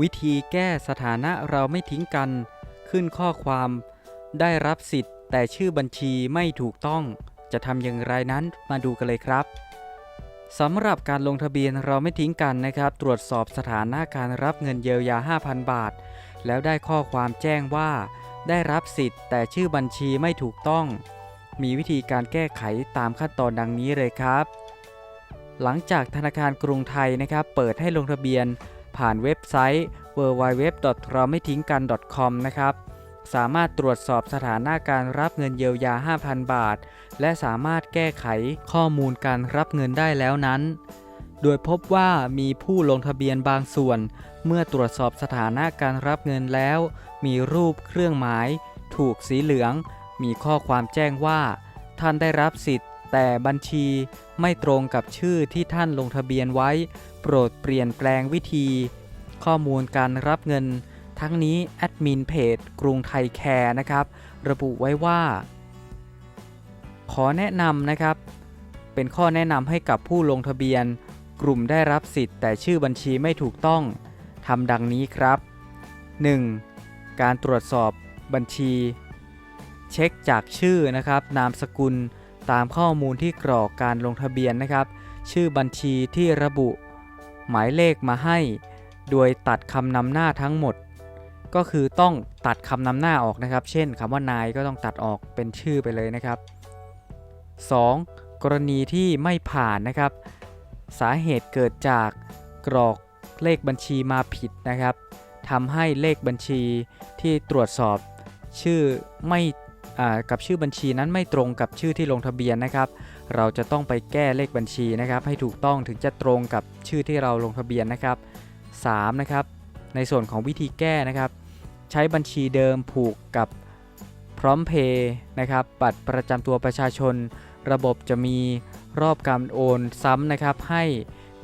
วิธีแก้สถานะเราไม่ทิ้งกัน ขึ้นข้อความ ได้รับสิทธิ์ แต่ชื่อบัญชีไม่ถูกต้อง จะทำอย่างไรนั้นมาดูกันเลยครับสำหรับการลงทะเบียนเราไม่ทิ้งกันนะครับ ตรวจสอบสถานะการรับเงินเยียวยา 5,000 บาท แล้วได้ข้อความแจ้งว่า ได้รับสิทธิ์ แต่ชื่อบัญชีไม่ถูกต้อง มีวิธีการแก้ไขตามขั้นตอนดังนี้เลยครับ หลังจากธนาคารกรุงไทยนะครับ เปิดให้ลงทะเบียน ผ่านเว็บไซต์ www เราไม่ทิ้งกัน .com นะครับ สามารถตรวจสอบสถานะการรับเงินเยียวยา 5,000 บาท และสามารถแก้ไขข้อมูลการรับเงินได้แล้วนั้น โดยพบว่ามีผู้ลงทะเบียนบางส่วน เมื่อตรวจสอบสถานะการรับเงินแล้ว มีรูปเครื่องหมาย ถูกสีเหลือง มีข้อความแจ้งว่า ท่านได้รับสิทธิ์ แต่บัญชีไม่ตรงกับชื่อที่ท่านลงทะเบียนไว้ โปรดเปลี่ยนแปลงวิธี ข้อมูลการรับเงิน ทั้งนี้แอดมินเพจกรุงไทยแคร์นะครับ ระบุไว้ว่า ขอแนะนำนะครับ เป็นข้อแนะนำให้กับผู้ลงทะเบียน กลุ่มได้รับสิทธิ์ แต่ชื่อบัญชีไม่ถูกต้องทำดังนี้ครับ 1. การตรวจสอบบัญชี เช็คจากชื่อนะครับ นามสกุล ตามข้อมูลที่กรอกการลงทะเบียนนะครับ ชื่อบัญชีที่ระบุ หมายเลขมาให้ โดยตัดคำนำหน้าทั้งหมด ก็คือต้องตัดคำนำหน้าออกนะครับ เช่นคำว่านายก็ต้องตัดออกเป็นชื่อไปเลยนะครับ 2. กรณีที่ไม่ผ่านนะครับ สาเหตุเกิดจากกรอกเลขบัญชีมาผิดนะครับทำให้เลขบัญชีที่ตรวจสอบชื่อไม่ กับชื่อบัญชีนั้นไม่ตรงกับชื่อที่ลงทะเบียนนะครับ เราจะต้องไปแก้เลขบัญชีนะครับ ให้ถูกต้องถึงจะตรงกับชื่อที่เราลงทะเบียนนะครับ 3. นะครับในส่วนของวิธีแก้นะครับ ใช้บัญชีเดิมผูกกับพร้อมเพย์นะครับ บัตรประจำตัวประชาชน ระบบจะมีรอบการโอนซ้ำนะครับให้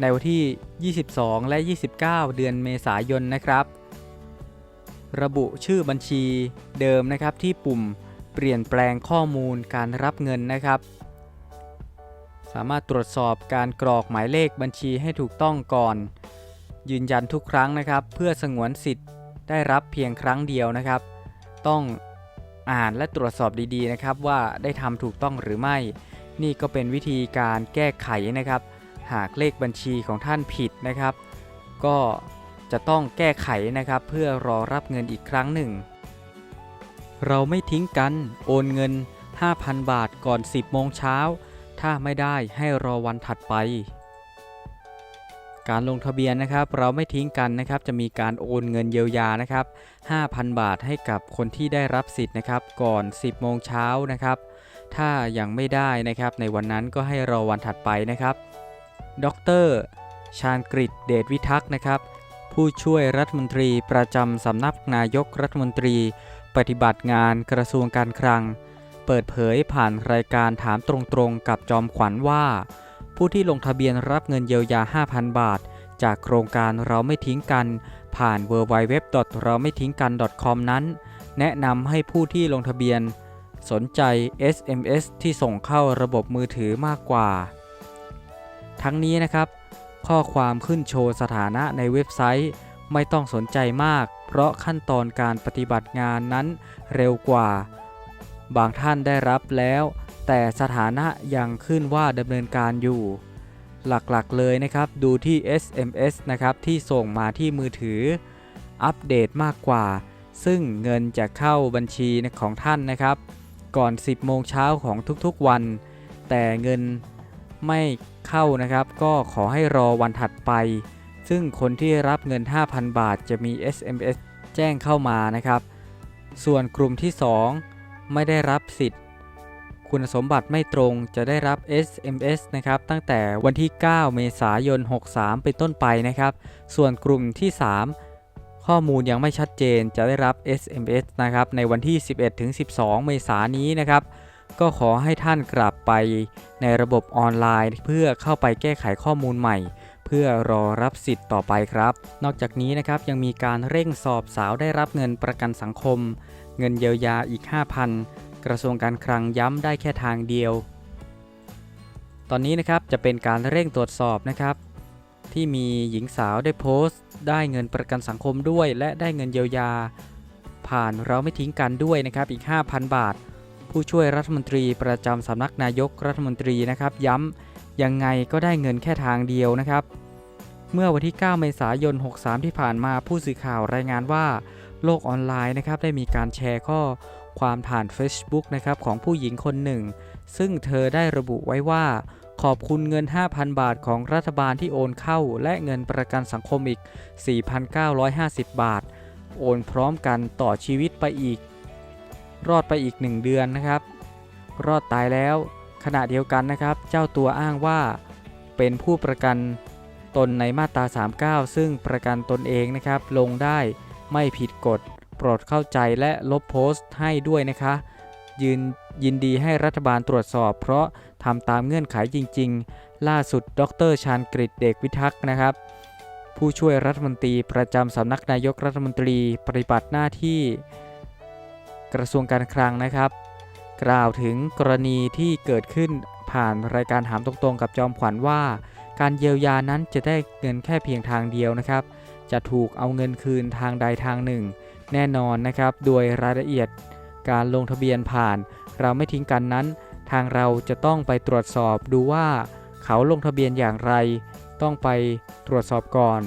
ในวันที่ 22 และ 29 เดือนเมษายนนะครับ ระบุชื่อบัญชีเดิมนะครับที่ปุ่ม เปลี่ยนแปลงข้อมูลการรับเงินนะครับ สามารถตรวจสอบการกรอกหมายเลขบัญชีให้ถูกต้องก่อน ยืนยันทุกครั้งนะครับ เพื่อสงวนสิทธิ์ได้รับเพียงครั้งเดียวนะครับ ต้องอ่านและตรวจสอบดีๆนะครับ ว่าได้ทำถูกต้องหรือไม่ นี่ก็เป็นวิธีการแก้ไขนะครับ หากเลขบัญชีของท่านผิดนะครับ ก็จะต้องแก้ไขนะครับ เพื่อรอรับเงินอีกครั้งหนึ่ง เราไม่ทิ้งกัน โอนเงิน 5,000 บาทก่อน 10 โมงเช้า ถ้าไม่ได้ให้รอวันถัดไป การลงทะเบียนนะครับ เราไม่ทิ้งกันนะครับ จะมีการโอนเงินเยียวยานะครับ 5,000 บาทให้กับคนที่ได้รับสิทธิ์นะครับ ก่อน 10 โมงเช้านะครับ ถ้ายังไม่ได้นะครับ ในวันนั้นก็ให้รอวันถัดไปนะครับ ดร ชาญกฤษเดชวิทักษ์นะครับ ผู้ช่วยรัฐมนตรีประจำสำนักนายกรัฐมนตรี ปฏิบัติงานกระทรวงการคลัง เปิดเผยผ่านรายการถามตรงๆกับจอมขวัญว่า ผู้ที่ลงทะเบียนรับเงินเยียวยา 5,000 บาท จากโครงการเราไม่ทิ้งกัน ผ่าน w w w เราไม่ทิ้งกัน .com นั้น แนะนำให้ผู้ที่ลงทะเบียน สนใจ SMS ที่ส่งเข้าระบบมือถือมากกว่า ทั้งนี้นะครับ ข้อความขึ้นโชว์สถานะในเว็บไซต์ไม่ต้องสนใจมาก เพราะขั้นตอนการปฏิบัติงานนั้นเร็วกว่า บางท่านได้รับแล้ว แต่สถานะยังขึ้นว่าดำเนินการอยู่ หลักๆเลยนะครับ ดูที่ SMS นะครับที่ส่งมาที่มือถือ อัปเดตมากกว่า ซึ่งเงินจะเข้าบัญชีของท่านนะครับ ก่อน 10 โมงเช้าของทุกๆวัน แต่เงินไม่เข้านะครับ ก็ขอให้รอวันถัดไป ซึ่งคนที่รับเงิน 5,000 บาทจะมี SMS แจ้งเข้ามานะครับ ส่วนกลุ่มที่ 2 ไม่ได้รับสิทธิ์ คุณสมบัติไม่ตรงจะได้รับ SMS นะครับ ตั้งแต่วันที่ 9 เมษายน 63 เป็นต้นไปนะครับ ส่วนกลุ่มที่ 3 ข้อมูลยังไม่ชัดเจนจะได้รับ SMS นะครับ ในวันที่ 11-12 เมษายนนี้นะครับ ก็ขอให้ท่านกลับไปในระบบออนไลน์ เพื่อเข้าไปแก้ไขข้อมูลใหม่ เพื่อรอรับสิทธิ์ต่อไปครับ นอกจากนี้นะครับยังมีการเร่งสอบสาวได้รับเงินประกันสังคม เงินเยียวยาอีก 5,000 กระทรวงการคลังย้ำได้แค่ทางเดียว ตอนนี้นะครับจะเป็นการเร่งตรวจสอบนะครับ ที่มีหญิงสาวได้โพสต์ ได้เงินประกันสังคมด้วย และได้เงินเยียวยา ผ่านเราไม่ทิ้งกันด้วยนะครับอีก 5,000 บาท ผู้ช่วยรัฐมนตรีประจำสำนักนายกรัฐมนตรีนะครับ ย้ำยังไงก็ได้เงินแค่ทางเดียวนะครับ เมื่อวันที่ 9 เมษายน 63 ที่ผ่านมาผู้สื่อข่าวรายงานว่า โลกออนไลน์นะครับได้มีการแชร์ข้อความผ่าน Facebook นะครับของผู้หญิงคนหนึ่ง ซึ่งเธอได้ระบุไว้ว่า ขอบคุณเงิน 5,000 บาทของรัฐบาลที่โอนเข้า และเงินประกันสังคมอีก 4,950 บาท โอนพร้อมกันต่อชีวิตไปอีก รอดไปอีก 1 เดือนนะครับ รอดตายแล้วขณะเดียวกันนะครับ เจ้าตัวอ้างว่าเป็นผู้ประกันตนในมาตรา 39 ซึ่งประกันตนเองนะครับ ลงได้ไม่ผิดกฎ โปรดเข้าใจและลบโพสต์ให้ด้วยนะคะ ยืนยินดีให้รัฐบาลตรวจสอบ เพราะทำตามเงื่อนไขจริง ๆ ล่าสุด ดรชาญกฤษเดกวิทักษ์นะครับ ผู้ช่วยรัฐมนตรีประจำสำนักนายกรัฐมนตรีปฏิบัติหน้าที่ กระทรวงการคลังนะครับ กล่าวถึงกรณีที่เกิดขึ้นผ่านรายการถามตรงๆ กับจอมขวัญว่า การเยียวยานั้นจะได้เงินแค่เพียงทางเดียวนะครับ จะถูกเอาเงินคืนทางใดทางหนึ่ง แน่นอนนะครับ โดยรายละเอียดการลงทะเบียนผ่าน เราไม่ทิ้งกันนั้น ทางเราจะต้องไปตรวจสอบดูว่า เขาลงทะเบียนอย่างไร ต้องไปตรวจสอบก่อน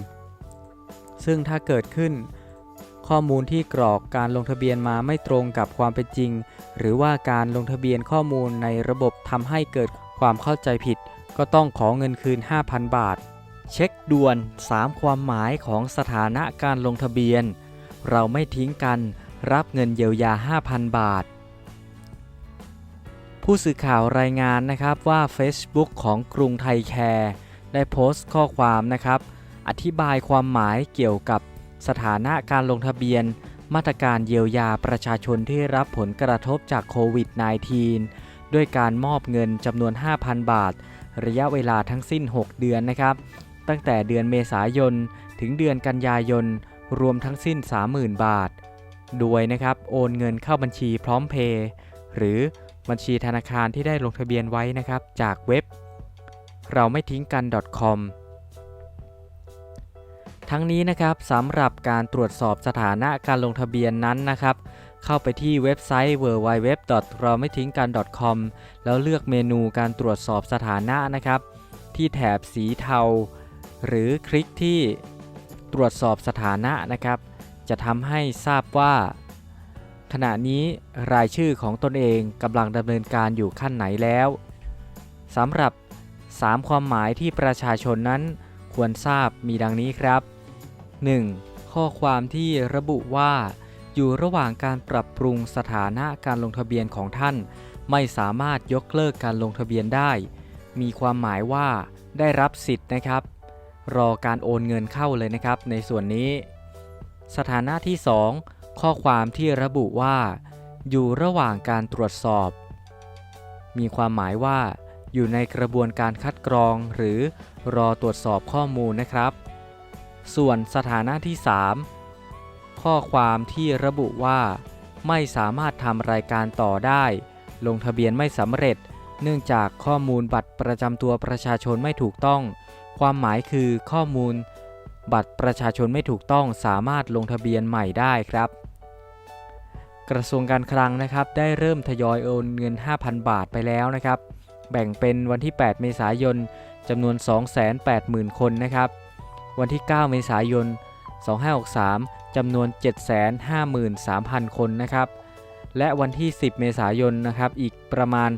ซึ่งถ้าเกิดขึ้น ข้อมูลที่กรอกการลงทะเบียนมาไม่ตรงกับความเป็นจริง หรือว่าการลงทะเบียนข้อมูลในระบบทำให้เกิดความเข้าใจผิด ก็ต้องขอเงินคืน 5,000 บาท เช็คด่วน 3 ความหมายของสถานะการลงทะเบียน เราไม่ทิ้งกันรับเงินเยียวยา 5,000 บาท ผู้สื่อข่าวรายงานนะครับว่า Facebook ของกรุงไทยแคร์ได้โพสต์ข้อความนะครับ อธิบายความหมายเกี่ยวกับ สถานะการลงทะเบียน มาตรการเยียวยาประชาชนที่รับผลกระทบจากโควิด -19 ด้วยการมอบเงินจำนวน 5,000 บาท ระยะเวลาทั้งสิ้น 6 เดือนนะครับ ตั้งแต่เดือนเมษายน ถึงเดือนกันยายน รวมทั้งสิ้น 30,000 บาท โดยนะครับโอนเงินเข้าบัญชีพร้อมเพย์หรือบัญชีธนาคารที่ได้ลงทะเบียนไว้นะครับ จากเว็บ เราไม่ทิ้งกัน .com ทั้งนี้นะครับสำหรับการตรวจสอบสถานะการลงทะเบียนนั้นนะครับ เข้าไปที่เว็บไซต์ www. เราไม่ทิ้งกัน .com แล้วเลือกเมนูการตรวจสอบสถานะนะครับ ที่แถบสีเทา หรือคลิกที่ตรวจสอบสถานะนะครับ จะทำให้ทราบว่า ขณะนี้รายชื่อของตนเองกำลังดำเนินการอยู่ขั้นไหนแล้วสำหรับ 3 ความหมายที่ประชาชนนั้นควรทราบมีดังนี้ครับ 1. ข้อความที่ระบุว่า อยู่ระหว่างการปรับปรุงสถานะการลงทะเบียนของท่าน ไม่สามารถยกเลิกการลงทะเบียนได้ มีความหมายว่าได้รับสิทธิ์นะครับ รอการโอนเงินเข้าเลยนะครับ ในส่วนนี้ สถานะที่ 2 ข้อความที่ระบุว่า อยู่ระหว่างการตรวจสอบ มีความหมายว่า อยู่ในกระบวนการคัดกรองหรือรอตรวจสอบข้อมูลนะครับ ส่วนสถานะที่ 3 ข้อความที่ระบุว่า ไม่สามารถทำรายการต่อได้ ลงทะเบียนไม่สำเร็จ เนื่องจากข้อมูลบัตรประจำตัวประชาชนไม่ถูกต้อง ความหมายคือข้อมูล บัตรประชาชนไม่ถูกต้องสามารถลงทะเบียนใหม่ได้ครับ กระทรวงการคลังนะครับได้เริ่มทยอยโอนเงิน 5,000 บาทไปแล้วนะครับ แบ่งเป็นวันที่ 8 เมษายนจำนวน 280,000 คนนะครับ วันที่ 9 เมษายน 2563จำนวน 753,000 คนนะครับและวันที่ 10 เมษายนนะครับอีกประมาณ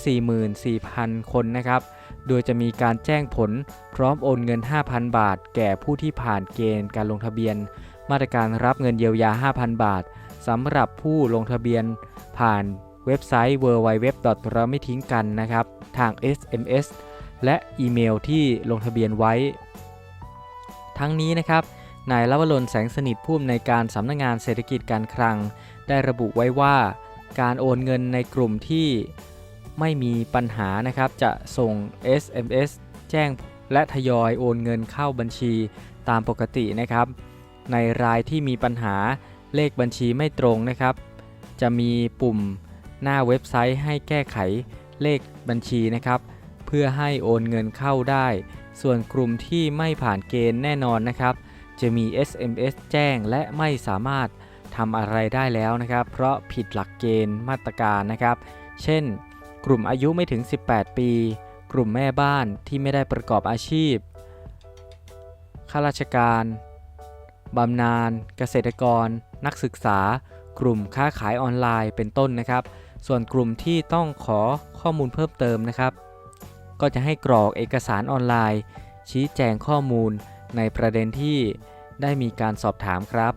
644,000 คนนะครับ โดยจะมีการแจ้งผลพร้อมโอนเงิน 5,000 บาท แก่ผู้ที่ผ่านเกณฑ์การลงทะเบียน มาตรการรับเงินเยียวยา 5,000 บาทสำหรับผู้ลงทะเบียนผ่านเว็บไซต์ www. เราไม่ทิ้งกันนะครับ ทาง SMS และอีเมลที่ลงทะเบียนไว้ ทั้งนี้นะครับนายลวรนแสงสนิทผู้อำนวยการสำนักงงานเศรษฐกิจการคลัง ได้ระบุไว้ว่า การโอนเงินในกลุ่มที่ไม่มีปัญหานะครับ จะส่ง SMS แจ้งและทยอยโอนเงินเข้าบัญชีตามปกตินะครับ ในรายที่มีปัญหาเลขบัญชีไม่ตรงนะครับ จะมีปุ่มหน้าเว็บไซต์ให้แก้ไขเลขบัญชีนะครับ เพื่อให้โอนเงินเข้าได้ ส่วนกลุ่มที่ไม่ผ่านเกณฑ์แน่นอนนะครับ จะมี SMS แจ้งและไม่สามารถทำอะไรได้แล้วนะครับ เพราะผิดหลักเกณฑ์มาตรการนะครับ เช่น กลุ่มอายุไม่ถึง 18 ปี กลุ่มแม่บ้านที่ไม่ได้ประกอบอาชีพ ข้าราชการบำนาญเกษตรกร นักศึกษา กลุ่มค้าขายออนไลน์เป็นต้นนะครับ ส่วนกลุ่มที่ต้องขอข้อมูลเพิ่มเติมนะครับ ก็จะให้กรอกเอกสารออนไลน์ ชี้แจงข้อมูลในประเด็นที่ได้มีการสอบถามครับ